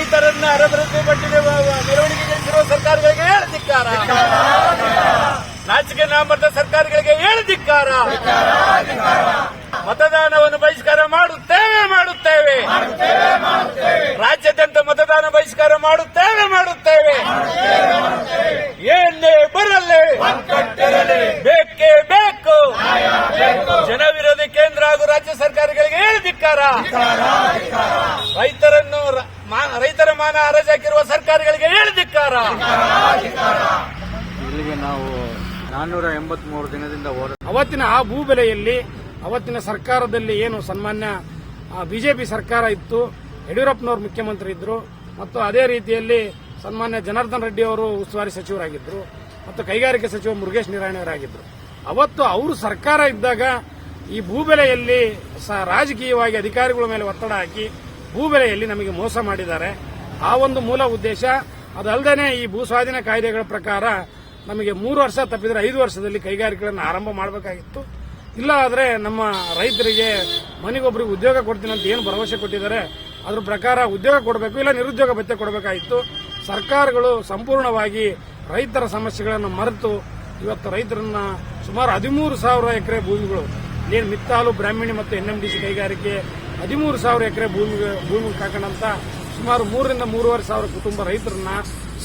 ರೈತರನ್ನ ಅರಬರದ್ದು ಪಟ್ಟಿಗೆ ಮೆರವಣಿಗೆಗೊಳಿಸಿರುವ ಸರ್ಕಾರಗಳಿಗೆ ಹೇಳದಿಕ್ಕಾರ ನಾಚಿಕೆ ನಾಮರ್ದ ಸರ್ಕಾರಗಳಿಗೆ ಹೇಳದಿಕ್ಕಾರ ಮತದಾನವನ್ನು ಬಹಿಷ್ಕಾರ ಮಾಡುತ್ತೇವೆ ಮಾಡುತ್ತೇವೆ. ರಾಜ್ಯಾದ್ಯಂತ ಮತದಾನ ಬಹಿಷ್ಕಾರ ಮಾಡುತ್ತೇವೆ ಮಾಡುತ್ತೇವೆ. ಏನೇ ಬರಲಿ, ಬೇಕೇ ಬೇಕು. ಜನವಿರೋಧಿ ಕೇಂದ್ರ ಹಾಗೂ ರಾಜ್ಯ ಸರ್ಕಾರಗಳಿಗೆ ಹೇಳಿದಿಕ್ಕಾರ ರೈತರನ್ನು ರೈತರ ಮಾನ ಹರಾಜಾಕಿರುವ ಸರ್ಕಾರಗಳಿಗೆ ಹೇಳಿದಿಕ್ಕಾರ ಇಲ್ಲಿಗೆ ನಾವು ನಾನ್ನೂರ ಎಂಬತ್ಮೂರು ದಿನದಿಂದ ಅವತ್ತಿನ ಆ ಭೂ ಬೆಲೆಯಲ್ಲಿ ಅವತ್ತಿನ ಸರ್ಕಾರದಲ್ಲಿ ಏನು ಸನ್ಮಾನ್ಯ ಬಿಜೆಪಿ ಸರ್ಕಾರ ಇತ್ತು ಯಡಿಯೂರಪ್ಪನವರು ಮುಖ್ಯಮಂತ್ರಿ ಇದ್ರು ಮತ್ತು ಅದೇ ರೀತಿಯಲ್ಲಿ ಸನ್ಮಾನ್ಯ ಜನಾರ್ದನ್ ರೆಡ್ಡಿ ಅವರು ಉಸ್ತುವಾರಿ ಸಚಿವರಾಗಿದ್ದರು ಮತ್ತು ಕೈಗಾರಿಕೆ ಸಚಿವ ಮುರುಗೇಶ್ ನಿರಾಣಿಯವರಾಗಿದ್ದರು ಅವತ್ತು ಅವರು ಸರ್ಕಾರ ಇದ್ದಾಗ ಈ ಭೂಬೆಲೆಯಲ್ಲಿ ಸ- ರಾಜಕೀಯವಾಗಿ ಅಧಿಕಾರಿಗಳ ಮೇಲೆ ಒತ್ತಡ ಹಾಕಿ ಭೂಬೆಲೆಯಲ್ಲಿ ನಮಗೆ ಮೋಸ ಮಾಡಿದ್ದಾರೆ. ಆ ಒಂದು ಮೂಲ ಉದ್ದೇಶ ಅದಲ್ಲದೆ ಈ ಭೂ ಸ್ವಾಧೀನ ಕಾಯ್ದೆಗಳ ಪ್ರಕಾರ ನಮಗೆ ಮೂರು ವರ್ಷ ತಪ್ಪಿದರೆ ಐದು ವರ್ಷದಲ್ಲಿ ಕೈಗಾರಿಕೆಗಳನ್ನು ಆರಂಭ ಮಾಡಬೇಕಾಗಿತ್ತು. ಇಲ್ಲ ಆದರೆ ನಮ್ಮ ರೈತರಿಗೆ ಮನೆಗೊಬ್ಬರಿಗೆ ಉದ್ಯೋಗ ಕೊಡ್ತೀನಿ ಅಂತ ಏನು ಭರವಸೆ ಕೊಟ್ಟಿದ್ದಾರೆ, ಅದ್ರ ಪ್ರಕಾರ ಉದ್ಯೋಗ ಕೊಡಬೇಕು ಇಲ್ಲ ನಿರುದ್ಯೋಗ ಭತ್ಯೆ ಕೊಡಬೇಕಾಗಿತ್ತು. ಸರ್ಕಾರಗಳು ಸಂಪೂರ್ಣವಾಗಿ ರೈತರ ಸಮಸ್ಯೆಗಳನ್ನು ಮರೆತು ಇವತ್ತು ರೈತರನ್ನ ಸುಮಾರು ಹದಿಮೂರು ಸಾವಿರ ಎಕರೆ ಭೂಮಿಗಳು ಏನು ಮಿತ್ತಾಲು ಬ್ರಾಹ್ಮಣಿ ಮತ್ತು ಎನ್ ಎಂ ಡಿ ಸಿ ಕೈಗಾರಿಕೆ ಹದಿಮೂರು ಸಾವಿರ ಎಕರೆ ಭೂಮಿ ಭೂಮಿ ಕಾಕೊಂಡಂತ ಸುಮಾರು ಮೂರರಿಂದ ಮೂರುವರೆ ಸಾವಿರ ಕುಟುಂಬ ರೈತರನ್ನ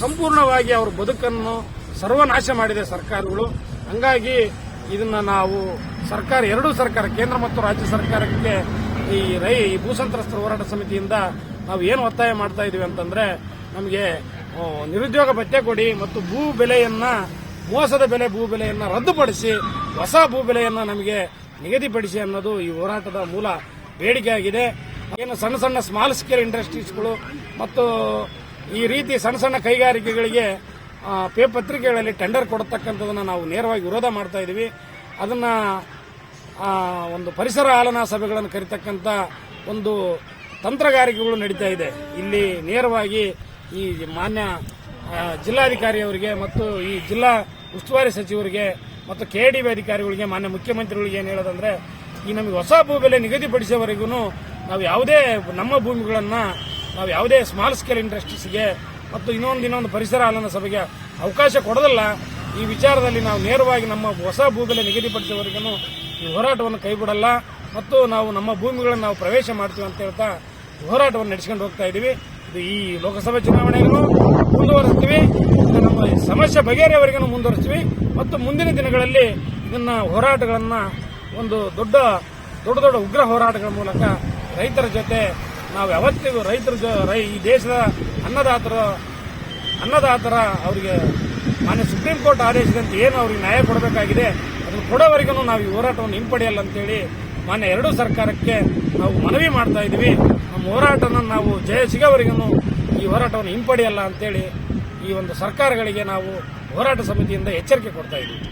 ಸಂಪೂರ್ಣವಾಗಿ ಅವರ ಬದುಕನ್ನು ಸರ್ವನಾಶ ಮಾಡಿದೆ ಸರ್ಕಾರಗಳು. ಹಂಗಾಗಿ ಇದನ್ನ ನಾವು ಸರ್ಕಾರ, ಎರಡೂ ಸರ್ಕಾರ, ಕೇಂದ್ರ ಮತ್ತು ರಾಜ್ಯ ಸರ್ಕಾರಕ್ಕೆ ಈ ರೈ, ಈ ಭೂ ಸಂತ್ರಸ್ತರ ಹೋರಾಟ ಸಮಿತಿಯಿಂದ ನಾವು ಏನು ಒತ್ತಾಯ ಮಾಡ್ತಾ ಇದೀವಿ ಅಂತಂದ್ರೆ ನಮಗೆ ನಿರುದ್ಯೋಗ ಭತ್ಯೆ ಕೊಡಿ ಮತ್ತು ಭೂ ಬೆಲೆಯನ್ನ, ಮೋಸದ ಬೆಲೆ ಭೂ ಬೆಲೆಯನ್ನ ರದ್ದುಪಡಿಸಿ, ಹೊಸ ಭೂ ಬೆಲೆಯನ್ನ ನಮಗೆ ನಿಗದಿಪಡಿಸಿ ಅನ್ನೋದು ಈ ಹೋರಾಟದ ಮೂಲ ಬೇಡಿಕೆ ಆಗಿದೆ ಏನು ಸಣ್ಣ ಸಣ್ಣ ಸ್ಮಾಲ್ ಸ್ಕೇಲ್ ಇಂಡಸ್ಟ್ರೀಸ್ಗಳು ಮತ್ತು ಈ ರೀತಿ ಸಣ್ಣ ಸಣ್ಣ ಕೈಗಾರಿಕೆಗಳಿಗೆ ಪೇ ಪತ್ರಿಕೆಗಳಲ್ಲಿ ಟೆಂಡರ್ ಕೊಡತಕ್ಕಂಥದನ್ನ ನಾವು ನೇರವಾಗಿ ವಿರೋಧ ಮಾಡ್ತಾ ಇದ್ದೀವಿ ಅದನ್ನ ಒಂದು ಪರಿಸರ ಆಲನಾ ಸಭೆಗಳನ್ನು ಕರಿತಕ್ಕಂಥ ಒಂದು ತಂತ್ರಗಾರಿಕೆಗಳು ನಡೀತಾ ಇದೆ. ಇಲ್ಲಿ ನೇರವಾಗಿ ಈ ಮಾನ್ಯ ಜಿಲ್ಲಾಧಿಕಾರಿಯವರಿಗೆ ಮತ್ತು ಈ ಜಿಲ್ಲಾ ಉಸ್ತುವಾರಿ ಸಚಿವರಿಗೆ ಮತ್ತು ಕೆ ಡಿ ಬಿ ಅಧಿಕಾರಿಗಳಿಗೆ, ಮಾನ್ಯ ಮುಖ್ಯಮಂತ್ರಿಗಳಿಗೆ ಏನು ಹೇಳೋದಂದ್ರೆ, ಈ ನಮಗೆ ಹೊಸ ಭೂ ಬೆಲೆ ನಿಗದಿಪಡಿಸೋವರೆಗೂ ನಾವು ಯಾವುದೇ ನಮ್ಮ ಭೂಮಿಗಳನ್ನ ನಾವು ಯಾವುದೇ ಸ್ಮಾಲ್ ಸ್ಕೇಲ್ ಇಂಡಸ್ಟ್ರೀಸ್ಗೆ ಮತ್ತು ಇನ್ನೊಂದು ಇನ್ನೊಂದು ಪರಿಸರ ಆಲನ ಸಭೆಗೆ ಅವಕಾಶ ಕೊಡೋದಲ್ಲ, ಈ ವಿಚಾರದಲ್ಲಿ ನಾವು ನೇರವಾಗಿ ನಮ್ಮ ಹೊಸ ಭೂಬೆಲೆ ನಿಗದಿಪಡಿಸೋವರೆಗೂ ಈ ಹೋರಾಟವನ್ನು ಕೈಬಿಡಲ್ಲ. ಮತ್ತು ನಾವು ನಮ್ಮ ಭೂಮಿಗಳನ್ನು ನಾವು ಪ್ರವೇಶ ಮಾಡ್ತೀವಿ ಅಂತ ಹೇಳ್ತಾ ಹೋರಾಟವನ್ನು ನಡೆಸ್ಕೊಂಡು ಹೋಗ್ತಾ ಇದ್ದೀವಿ. ಇದು ಈ ಲೋಕಸಭೆ ಚುನಾವಣೆಗೂ ಮುಂದುವರಿಸ್ತೀವಿ ನಮ್ಮ ಸಮಸ್ಯೆ ಬಗೆಹರಿಯವರೆಗೂ ಮುಂದುವರಿಸ್ತೀವಿ ಮತ್ತು ಮುಂದಿನ ದಿನಗಳಲ್ಲಿ ಇದನ್ನ ಹೋರಾಟಗಳನ್ನ ಒಂದು ದೊಡ್ಡ ದೊಡ್ಡ ದೊಡ್ಡ ಉಗ್ರ ಹೋರಾಟಗಳ ಮೂಲಕ ರೈತರ ಜೊತೆ ನಾವು ಯಾವತ್ತಿಗೂ ರೈತರ ಈ ದೇಶದ ಅನ್ನದಾತರ ಅನ್ನದಾತರ ಅವರಿಗೆ ಮಾನ್ಯ ಸುಪ್ರೀಂ ಕೋರ್ಟ್ ಆದೇಶದಂತೆ ಏನು ಅವ್ರಿಗೆ ನ್ಯಾಯ ಕೊಡಬೇಕಾಗಿದೆ, ಅದನ್ನು ಕೊಡೋವರೆಗೂ ನಾವು ಈ ಹೋರಾಟವನ್ನು ಹಿಂಪಡೆಯಲ್ಲ ಅಂತೇಳಿ ಮಾನ್ಯ ಎರಡೂ ಸರ್ಕಾರಕ್ಕೆ ನಾವು ಮನವಿ ಮಾಡ್ತಾ ಇದ್ದೀವಿ. ನಮ್ಮ ಹೋರಾಟನ ನಾವು ಜಯ ಸಿಗೋವರೆಗೂ ಈ ಹೋರಾಟವನ್ನು ಹಿಂಪಡೆಯಲ್ಲ ಅಂತೇಳಿ ಈ ಒಂದು ಸರ್ಕಾರಗಳಿಗೆ ನಾವು ಹೋರಾಟ ಸಮಿತಿಯಿಂದ ಎಚ್ಚರಿಕೆ ಕೊಡ್ತಾ ಇದ್ದೀವಿ.